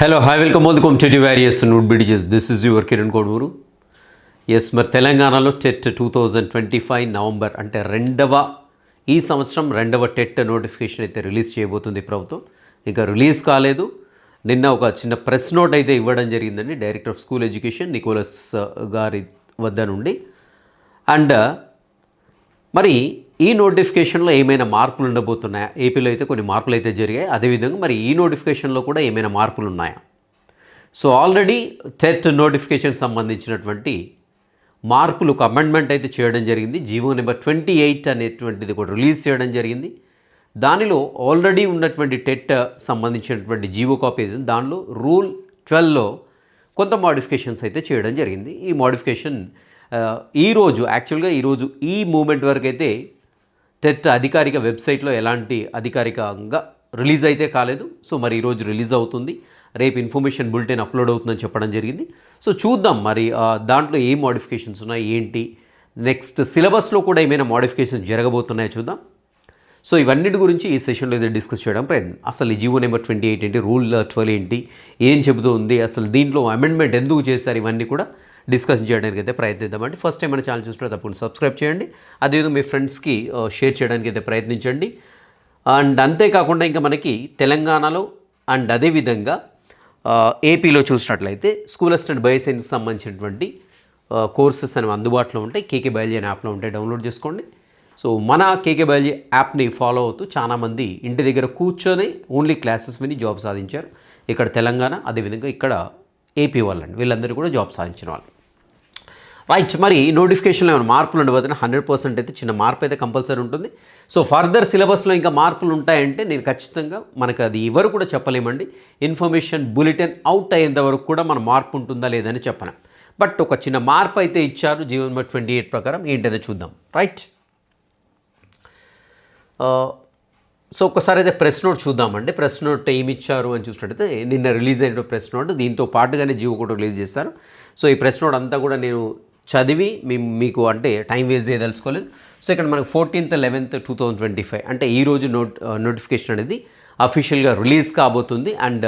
Hello hi welcome welcome to various note బిడిజెస్ this is your Kiran Koduru yes మరి తెలంగాణలో TET two thousand twenty five November అంటే రెండవ ఈ సంవత్సరం రెండవ టెట్ నోటిఫికేషన్ అయితే రిలీజ్ చేయబోతుంది ప్రభుత్వం. ఇంకా రిలీజ్ కాలేదు. నిన్న ఒక చిన్న ప్రెస్ నోట్ అయితే ఇవ్వడం జరిగిందండి. Director of school education Nicholas గారి వద్ద నుండి. అండ్ మరి ఈ నోటిఫికేషన్లో ఏమైనా మార్పులు ఉండబోతున్నాయా? ఏపీలో అయితే కొన్ని మార్పులు అయితే జరిగాయి. అదేవిధంగా మరి ఈ నోటిఫికేషన్లో కూడా ఏమైనా మార్పులు ఉన్నాయా? సో ఆల్రెడీ టెట్ నోటిఫికేషన్ సంబంధించినటువంటి మార్పులు ఒక అమెండ్మెంట్ అయితే చేయడం జరిగింది. జీవో నెంబర్ ట్వంటీ ఎయిట్ అనేటువంటిది కూడా రిలీజ్ చేయడం జరిగింది. దానిలో ఆల్రెడీ ఉన్నటువంటి టెట్ సంబంధించినటువంటి జీవో కాపీ దానిలో రూల్ ట్వెల్వ్లో కొంత మోడిఫికేషన్స్ అయితే చేయడం జరిగింది. ఈ మోడిఫికేషన్ ఈరోజు యాక్చువల్గా ఈరోజు ఈ మూమెంట్ వరకు అయితే టెట్ అధికారిక వెబ్సైట్లో ఎలాంటి అధికారికంగా రిలీజ్ అయితే కాలేదు. సో మరి ఈరోజు రిలీజ్ అవుతుంది. రేపు ఇన్ఫర్మేషన్ బులెటిన్ అప్లోడ్ అవుతుందని చెప్పడం జరిగింది. సో చూద్దాం మరి దాంట్లో ఏ మోడిఫికేషన్స్ ఉన్నాయి ఏంటి? నెక్స్ట్ సిలబస్లో కూడా ఏమైనా మోడిఫికేషన్స్ జరగబోతున్నాయో చూద్దాం. సో ఇవన్నిటి గురించి ఈ సెషన్లో ఇది డిస్కస్ చేయడం ప్రయత్నం. అసలు జీవో నెంబర్ ట్వంటీ ఎయిట్ ఏంటి రూల్ ట్వెల్వ్ ఏంటి ఏం చెబుతూ ఉంది అసలు దీంట్లో అమెండ్మెంట్ ఎందుకు చేశారు ఇవన్నీ కూడా డిస్కషన్ చేయడానికి అయితే ప్రయత్నిద్దామండి ఫస్ట్ టైం మన ఛానల్ చూసినట్టు తప్పకుండా సబ్స్క్రైబ్ చేయండి. అదేవిధంగా మీ ఫ్రెండ్స్కి షేర్ uh, చేయడానికి అయితే ప్రయత్నించండి. అండ్ అంతేకాకుండా ఇంకా మనకి తెలంగాణలో అండ్ అదేవిధంగా ఏపీలో uh, చూసినట్లయితే స్కూల్ అసిస్టెంట్ బయోసైన్స్కి సంబంధించినటువంటి uh, కోర్సెస్ అనేవి అందుబాటులో ఉంటాయి. కేకే బయాలజీ అనే యాప్లో ఉంటాయి డౌన్లోడ్ చేసుకోండి. సో మన కేకే బయాలజీ యాప్ని ఫాలో అవుతూ చాలామంది ఇంటి దగ్గర కూర్చొని ఓన్లీ క్లాసెస్ విని జాబ్ సాధించారు. ఇక్కడ తెలంగాణ అదేవిధంగా ఇక్కడ ఏపీ వాళ్ళండి. వీళ్ళందరూ కూడా జాబ్ సాధించిన వాళ్ళు. రైట్ మరి నోటిఫికేషన్లో ఏమైనా మార్పులు ఉండబోతున్నాయి హండ్రెడ్ పర్సెంట్ అయితే చిన్న మార్పు అయితే కంపల్సరీ ఉంటుంది. సో ఫర్దర్ సిలబస్లో ఇంకా మార్పులు ఉంటాయంటే నేను ఖచ్చితంగా మనకు అది ఎవరు కూడా చెప్పలేమండి. ఇన్ఫర్మేషన్ బులెటిన్ అవుట్ అయ్యేంత వరకు కూడా మన మార్పు ఉంటుందా లేదని చెప్పను బట్ ఒక చిన్న మార్పు అయితే ఇచ్చారు జీవన్ నెంబర్ ట్వంటీ ఎయిట్ ప్రకారం ఏంటనే చూద్దాం. రైట్ సో uh, ఒక్కసారి అయితే ప్రెస్ నోట్ చూద్దామండి. ప్రెస్ నోట్ ఏమి ఇచ్చారు అని చూసినట్టయితే నిన్న రిలీజ్ అయిన ప్రెస్ నోట్ దీంతో పాటుగానే జీవో కూడా రిలీజ్ చేస్తారు సో ఈ ప్రెస్ నోట్ అంతా కూడా నేను చదివి మీ మీకు అంటే టైం వేస్ట్ చేయదలుచుకోలేదు సో ఇక్కడ మనకు fourteenth eleventh two thousand twenty five అంటే ఈరోజు నోట్ నోటిఫికేషన్ అనేది అఫీషియల్గా రిలీజ్ కాబోతుంది. And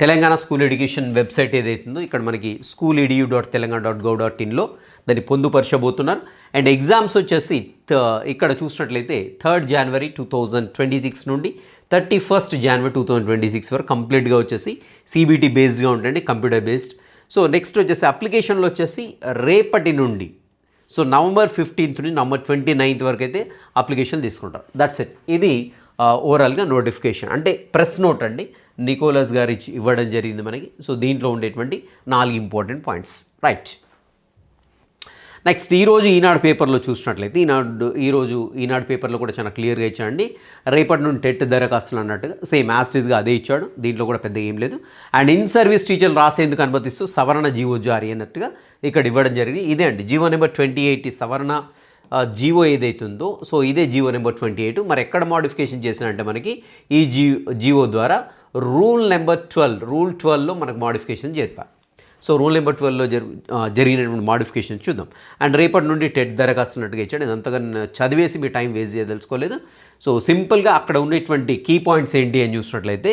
Telangana school education website ఏదైతుందో ఇక్కడ మనకి school edu dot Telangana dot gov dot ఇన్లో దాన్ని పొందుపరచబోతున్నారు. అండ్ ఎగ్జామ్స్ వచ్చేసి ఇక్కడ చూసినట్లయితే third January two thousand twenty six నుండి thirty first January two thousand twenty six వరకు కంప్లీట్గా వచ్చేసి సీబీటీ బేస్డ్గా ఉంటుంది కంప్యూటర్ బేస్డ్ సో నెక్స్ట్ వచ్చేసి అప్లికేషన్లో వచ్చేసి రేపటి నుండి. సో నవంబర్ ఫిఫ్టీన్త్ నుండి నవంబర్ ట్వంటీ నైన్త్ వరకు అయితే అప్లికేషన్ తీసుకుంటారు. దట్స్ ఇట్ ఇది ఓవరాల్గా నోటిఫికేషన్ అంటే ప్రెస్ నోట్ అండి. నికోలస్ గారు ఇచ్చి ఇవ్వడం జరిగింది మనకి. సో దీంట్లో ఉండేటువంటి నాలుగు ఇంపార్టెంట్ పాయింట్స్ రైట్ నెక్స్ట్ ఈరోజు ఈనాడు పేపర్లో చూసినట్లయితే ఈనాడు ఈరోజు ఈనాడు పేపర్లో కూడా చాలా క్లియర్గా ఇచ్చాడండి. రేపటి నుండి టెట్ దరఖాస్తులు అన్నట్టుగా సేమ్ యాస్టీస్గా అదే ఇచ్చాడు. దీంట్లో కూడా పెద్ద ఏం లేదు. అండ్ ఇన్ సర్వీస్ టీచర్లు రాసేందుకు అనుమతిస్తూ సవరణ జీవో జారీ అన్నట్టుగా ఇక్కడ ఇవ్వడం జరిగింది. ఇదే అండి జీవో నెంబర్ ట్వంటీ ఎయిట్ సవరణ ఆ, జీవో ఏదైతుందో సో ఇదే జీవో నెంబర్ ట్వంటీ ఎయిట్. మరి ఎక్కడ మోడిఫికేషన్ చేసినంటే మనకి ఈ జీ జీవో ద్వారా రూల్ నెంబర్ ట్వెల్వ్ రూల్ ట్వెల్వ్లో మనకు మాడిఫికేషన్ జరిపారు సో రూల్ నెంబర్ ట్వెల్వ్లో జరి జరిగినటువంటి మోడిఫికేషన్ చూద్దాం. అండ్ రేపటి నుండి టెట్ దరఖాస్తున్నట్టుగా ఇచ్చాడు. నేను అంతగా చదివేసి మీ టైం వేస్ట్ చేయదలుచుకోలేదు. సో సింపుల్గా అక్కడ ఉండేటువంటి కీ పాయింట్స్ ఏంటి అని చూసినట్లయితే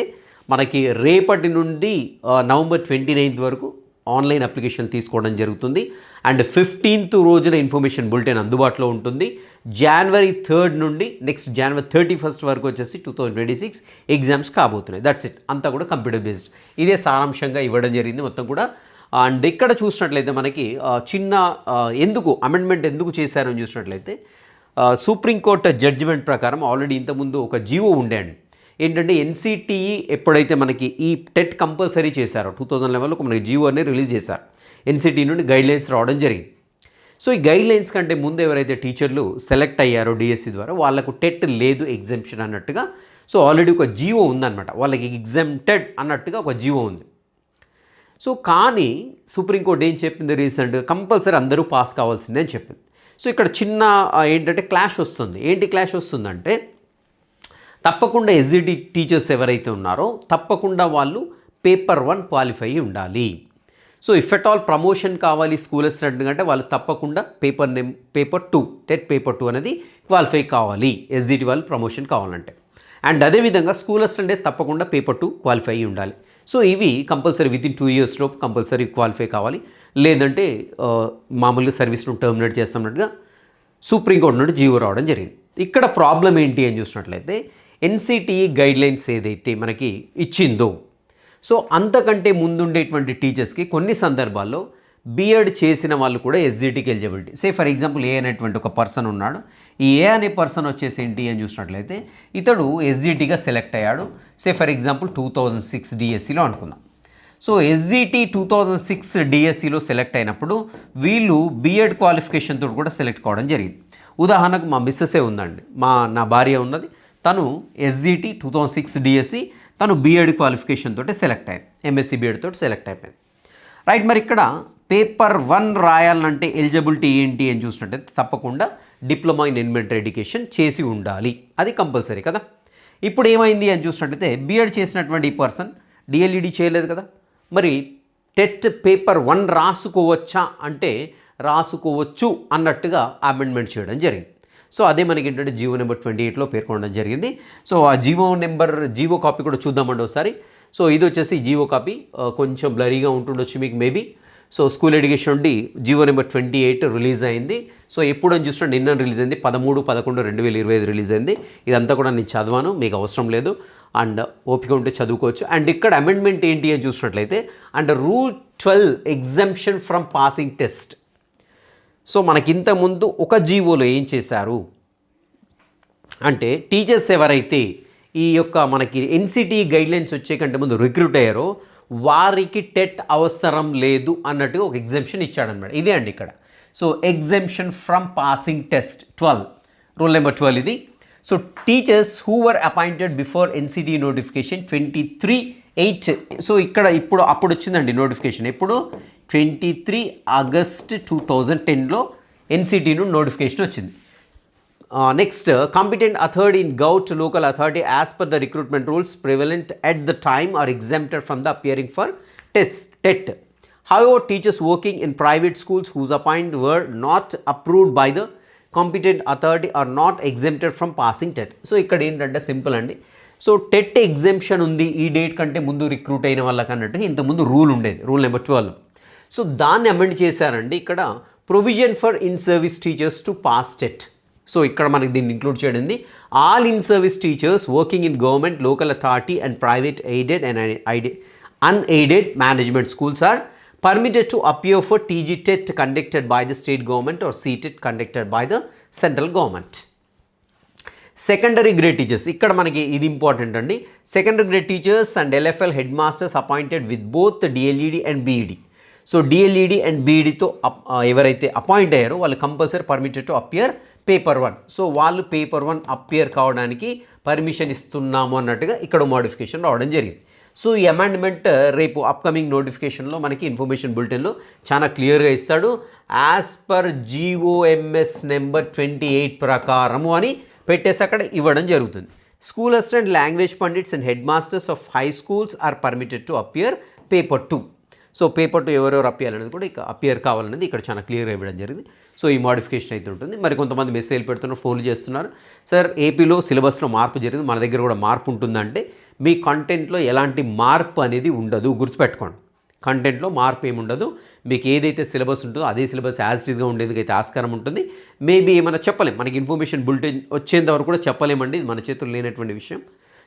మనకి రేపటి నుండి నవంబర్ ట్వంటీ నైన్త్ వరకు ఆన్లైన్ అప్లికేషన్ తీసుకోవడం జరుగుతుంది. అండ్ ఫిఫ్టీన్త్ రోజున ఇన్ఫర్మేషన్ బులెటిన్ అందుబాటులో ఉంటుంది. జనవరి థర్డ్ నుండి నెక్స్ట్ జనవరి థర్టీ ఫస్ట్ వరకు వచ్చేసి two thousand twenty six exams కాబోతున్నాయి. దట్స్ ఇట్ అంతా కూడా కంప్యూటర్ బేస్డ్. ఇదే సారాంశంగా ఇవ్వడం జరిగింది. మొత్తం కూడా అండ్ ఇక్కడ చూసినట్లయితే మనకి చిన్న ఎందుకు అమెండ్మెంట్ ఎందుకు చేశారని చూసినట్లయితే సుప్రీంకోర్టు జడ్జిమెంట్ ప్రకారం ఆల్రెడీ ఇంతకుముందు ఒక జీవో ఉండే అండి. ఏంటంటే ఎన్సిటిఈ ఎప్పుడైతే మనకి ఈ టెట్ కంపల్సరీ చేశారో టూ థౌజండ్ లెవెన్లో మనకి జీవో అనేది రిలీజ్ చేశారు. ఎన్సిటీ నుండి గైడ్లైన్స్ రావడం జరిగింది. సో ఈ గైడ్లైన్స్ కంటే ముందు ఎవరైతే టీచర్లు సెలెక్ట్ అయ్యారో డిఎస్సి ద్వారా వాళ్ళకు టెట్ లేదు ఎగ్జామ్షన్ అన్నట్టుగా సో ఆల్రెడీ ఒక జీవో ఉందన్నమాట. వాళ్ళకి ఎగ్జామ్టెడ్ అన్నట్టుగా ఒక జీవో ఉంది. సో కానీ సుప్రీంకోర్టు ఏం చెప్పింది రీసెంట్గా కంపల్సరీ అందరూ పాస్ కావాల్సిందే అని చెప్పింది. సో ఇక్కడ చిన్న ఏంటంటే క్లాష్ వస్తుంది. ఏంటి క్లాష్ వస్తుందంటే తప్పకుండా ఎస్జిటి టీచర్స్ ఎవరైతే ఉన్నారో తప్పకుండా వాళ్ళు పేపర్ వన్ క్వాలిఫై ఉండాలి. So if at all promotion కావాలి స్కూల్ అసిస్టెంట్ అంటే వాళ్ళు తప్పకుండా paper name paper two TET paper two అనేది క్వాలిఫై కావాలి. ఎస్జిటి వాళ్ళు ప్రమోషన్ కావాలంటే. అండ్ అదేవిధంగా స్కూల్ అసిస్టెంట్ తప్పకుండా పేపర్ టూ క్వాలిఫై అయి ఉండాలి. సో ఇవి కంపల్సరీ విత్ ఇన్ టూ ఇయర్స్లో కంపల్సరీ క్వాలిఫై కావాలి. లేదంటే మామూలుగా సర్వీస్ను టర్మినేట్ చేస్తున్నట్టుగా సుప్రీంకోర్టు నుండి జీవో రావడం జరిగింది. ఇక్కడ ప్రాబ్లం ఏంటి అని చూసినట్లయితే ఎన్సిటి గైడ్లైన్స్ ఏదైతే మనకి ఇచ్చిందో సో అంతకంటే ముందుండేటువంటి టీచర్స్కి కొన్ని సందర్భాల్లో బీఎడ్ చేసిన వాళ్ళు కూడా ఎస్జిటికి eligibility say for example A అనేటువంటి ఒక పర్సన్ ఉన్నాడు. ఈ ఏ అనే పర్సన్ వచ్చేసి ఏంటి అని చూసినట్లయితే ఇతడు ఎస్జిటిగా సెలెక్ట్ అయ్యాడు. Say for example two thousand six డిఎస్సిలో అనుకుందాం. So SGT two thousand six డిఎస్సిలో సెలెక్ట్ అయినప్పుడు వీళ్ళు బీఎడ్ క్వాలిఫికేషన్తో కూడా సెలెక్ట్ కావడం జరిగింది. ఉదాహరణకు మా మిస్సెసే ఉందండి. మా నా భార్య ఉన్నది. తను SGT two thousand six DSC తను బీఎడ్ క్వాలిఫికేషన్ తోటి సెలెక్ట్ అయింది. ఎంఎస్సి బీఎడ్ తోటి సెలెక్ట్ అయిపోయింది. రైట్ మరి ఇక్కడ పేపర్ వన్ రాయాలంటే ఎలిజిబిలిటీ ఏంటి అని చూసినట్టయితే తప్పకుండా డిప్లొమా ఇన్ ఎన్మెంటరీ ఎడ్యుకేషన్ చేసి ఉండాలి. అది కంపల్సరీ కదా. ఇప్పుడు ఏమైంది అని చూసినట్టయితే బీఎడ్ చేసినటువంటి ఈ పర్సన్ డిఎల్ఈడి చేయలేదు కదా. మరి టెట్ పేపర్ వన్ రాసుకోవచ్చా అంటే రాసుకోవచ్చు అన్నట్టుగా అమెండ్మెంట్ చేయడం జరిగింది. సో అదే మనకి ఏంటంటే జీవో నెంబర్ ట్వంటీ ఎయిట్లో పేర్కొనడం జరిగింది. సో ఆ జీవో నెంబర్ జీవో కాపీ కూడా చూద్దామండి ఒకసారి. సో ఇది వచ్చేసి జీవో కాపీ కొంచెం బ్లరీగా ఉంటుండొచ్చు మీకు మేబీ. సో స్కూల్ ఎడ్యుకేషన్ నుండి GO number twenty eight release అయింది. సో ఎప్పుడు అని చూసినా నిన్న రిలీజ్ అయింది. పదమూడు పదకొండు రెండు వేల ఇరవై ఐదు రిలీజ్ అయింది. ఇదంతా కూడా నేను చదివాను మీకు అవసరం లేదు. అండ్ ఓపిక ఉంటే చదువుకోవచ్చు. అండ్ ఇక్కడ అమెండ్మెంట్ ఏంటి అని చూసినట్లయితే and rule twelve exemption from passing test so మనకింత ముందు ఒక జీవోలో ఏం చేశారు? అంటే టీచర్స్ ఎవరైతే ఈ యొక్క మనకి ఎన్సిటీ గైడ్లైన్స్ వచ్చే కంటే ముందు రిక్రూట్ అయ్యారో వారికి టెట్ అవసరం లేదు అన్నట్టుగా ఒక ఎగ్జామ్షన్ ఇచ్చాడనమాట ఇదే అండి ఇక్కడ. So exemption from passing test twelve rule number twelve ఇది. So teachers who were appointed before NCTE notification twenty three eight so ఇక్కడ ఇప్పుడు అప్పుడు వచ్చిందండి నోటిఫికేషన్ ఎప్పుడు? Twenty three August two thousand టెన్లో ఎన్సిటీ నుండి నోటిఫికేషన్ వచ్చింది. Next competent authority in govt local authority as per the recruitment rules prevalent at the time are exempted from the appearing for test TET However, teachers working in private schools whose appoint were not approved by the competent authority are not exempted from passing TET. So ఇక్కడ ఏంటంటే simple అండి. So TET exemption ఉంది ఈ date కంటే ముందు recruit అయిన వాళ్ళకి అన్నట్టు ఇంతకుముందు రూల్ ఉండేది రూల్ నెంబర్ ట్వెల్వ్ సో దాన్ని అమెండ్ చేశారండి. ఇక్కడ provision for in service teachers to pass TET so ఇక్కడ మనకి దీన్ని include చేయడింది all in service teachers working in government local authority and private aided and aided unaided management schools are permitted to appear for TG TET conducted by the state government or CTET conducted by the central government secondary grade teachers ఇక్కడ మనకి ఇది important అండి. Secondary grade teachers and LFL head masters appointed with both DLEd and BEd so DLEd and బీఈడితో ఎవరైతే appoint అయ్యారో వాళ్ళు compulsory permitted to appear paper one so వాళ్ళు paper one appear కావడానికి permission ఇస్తున్నాము అన్నట్టుగా ఇక్కడ మోడిఫికేషన్ రావడం జరిగింది. సో ఈ అమెండ్మెంట్ రేపు అప్కమింగ్ నోటిఫికేషన్లో మనకి ఇన్ఫర్మేషన్ బులెటిన్లో చాలా క్లియర్గా ఇస్తాడు. As per GOMS number twenty eight ప్రకారము అని పెట్టేసి అక్కడ ఇవ్వడం జరుగుతుంది. School assistant language pandits and head masters of high schools are permitted to appear paper two so paper two ఎవరెవరు అపియాలనేది కూడా ఇక అపియర్ కావాలనేది ఇక్కడ చాలా క్లియర్ ఇవ్వడం జరిగింది. సో ఈ మోడిఫికేషన్ అయితే ఉంటుంది. మరి కొంతమంది మెసేజ్ పెడుతున్నారు ఫోన్లు చేస్తున్నారు. సార్ ఏపీలో సిలబస్లో మార్పు జరిగింది. మన దగ్గర కూడా మార్పు ఉంటుందంటే మీ కంటెంట్లో ఎలాంటి మార్పు అనేది ఉండదు. గుర్తుపెట్టుకోండి. కంటెంట్లో మార్పు ఏమి ఉండదు. మీకు ఏదైతే సిలబస్ ఉంటుందో అదే సిలబస్ యాజ్ ఇట్ ఈస్గా ఉండేందుకు అయితే ఆస్కారం ఉంటుంది. మేబీ ఏమైనా చెప్పలేం. మనకి ఇన్ఫర్మేషన్ బులెటిన్ వచ్చేంత వరకు కూడా చెప్పలేమండి. ఇది మన చేతుల్లో లేనటువంటి విషయం.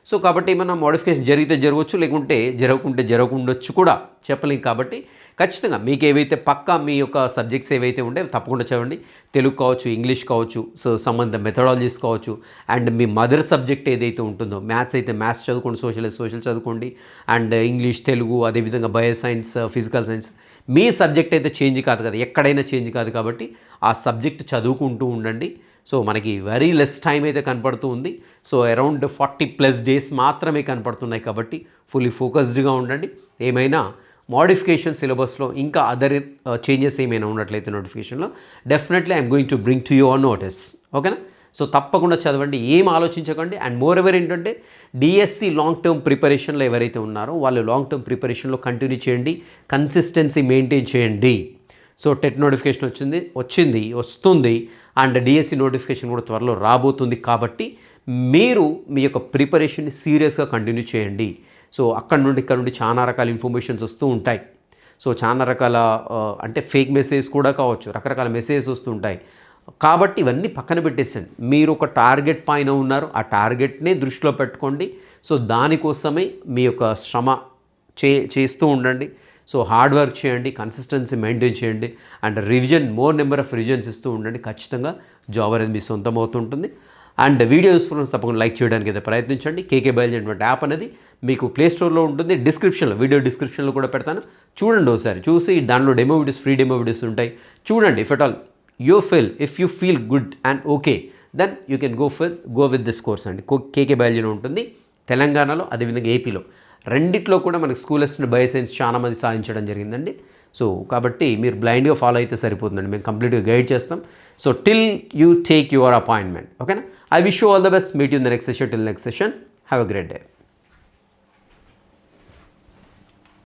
సో కాబట్టి ఏమైనా మోడిఫికేషన్ జరిగితే జరగవచ్చు లేకుంటే జరగకుంటే జరగకుండొచ్చు కూడా చెప్పలేం కాబట్టి ఖచ్చితంగా మీకు ఏవైతే పక్కా మీ యొక్క సబ్జెక్ట్స్ ఏవైతే ఉంటే తప్పకుండా చదవండి. తెలుగు కావచ్చు ఇంగ్లీష్ కావచ్చు సో సంబంధ మెథడాలజీస్ కావచ్చు అండ్ మీ మదర్ సబ్జెక్ట్ ఏదైతే ఉంటుందో మ్యాథ్స్ అయితే మ్యాథ్స్ చదువుకోండి సోషల్ సోషల్ చదువుకోండి అండ్ ఇంగ్లీష్ తెలుగు అదేవిధంగా బయో సైన్స్ ఫిజికల్ సైన్స్ మీ సబ్జెక్ట్ అయితే చేంజ్ కాదు కదా ఎక్కడైనా చేంజ్ కాదు కాబట్టి ఆ సబ్జెక్ట్ చదువుకుంటూ ఉండండి. సో మనకి వెరీ లెస్ టైం అయితే కనపడుతూ ఉంది. So around forty plus days మాత్రమే కనపడుతున్నాయి కాబట్టి ఫుల్లీ ఫోకస్డ్గా ఉండండి. ఏమైనా మోడిఫికేషన్ సిలబస్లో ఇంకా అదర్ చేంజెస్ uh, ఏమైనా ఉన్నట్లయితే నోటిఫికేషన్లో definitely I'm going to bring to your notice ఓకేనా సో తప్పకుండా చదవండి ఏం ఆలోచించకండి అండ్ మోర్ ఎవర్ ఏంటంటే డిఎస్సి లాంగ్ టర్మ్ ప్రిపరేషన్లో ఎవరైతే ఉన్నారో వాళ్ళు లాంగ్ టర్మ్ ప్రిపరేషన్లో కంటిన్యూ చేయండి కన్సిస్టెన్సీ మెయింటైన్ చేయండి. సో టెట్ నోటిఫికేషన్ వచ్చింది వచ్చింది వస్తుంది. అండ్ డిఎస్సి నోటిఫికేషన్ కూడా త్వరలో రాబోతుంది కాబట్టి మీరు మీ యొక్క ప్రిపరేషన్ని సీరియస్గా కంటిన్యూ చేయండి. సో అక్కడ నుండి ఇక్కడ నుండి చాలా రకాల ఇన్ఫర్మేషన్స్ వస్తూ ఉంటాయి. సో చాలా రకాల అంటే ఫేక్ మెసేజ్ కూడా కావచ్చు రకరకాల మెసేజెస్ వస్తూ ఉంటాయి. కాబట్టి ఇవన్నీ పక్కన పెట్టేసాను మీరు ఒక టార్గెట్ పైన ఉన్నారు ఆ టార్గెట్నే దృష్టిలో పెట్టుకోండి. సో దానికోసమే మీ యొక్క శ్రమ చే చేస్తూ ఉండండి. సో హార్డ్ వర్క్ చేయండి కన్సిస్టెన్సీ మెయింటైన్ చేయండి and revision more number of revisions ఇస్తూ ఉండండి. ఖచ్చితంగా జాబ్ అనేది మీ సొంతం అవుతుంటుంది. అండ్ వీడియో యూస్ఫుల్ తప్పకుండా లైక్ చేయడానికి అయితే ప్రయత్నించండి. కేకే బయల్ అనేటువంటి యాప్ అనేది మీకు ప్లే స్టోర్లో ఉంటుంది. డిస్క్రిప్షన్లో వీడియో డిస్క్రిప్షన్లో కూడా పెడతాను. చూడండి ఒకసారి చూసి దానిలో demo videos free demo videos ఉంటాయి. చూడండి if at all you feel if you feel good and okay then you can go for go with this course అండి. కేకే బయాలజీలో ఉంటుంది. తెలంగాణలో అదేవిధంగా ఏపీలో. రెండిట్లో కూడా మనకి స్కూల్ అసిస్టెంట్ బయో సైన్స్ చాలా మంది సాధించడం జరిగిందండి. సో కాబట్టి మీరు బ్లైండ్గా ఫాలో అయితే సరిపోతుందండి. మేము కంప్లీట్గా గైడ్ చేస్తాం. So till you take your appointment. ఓకేనా? I wish you all the best. Meet you in the next session. Till next session. Have a great day.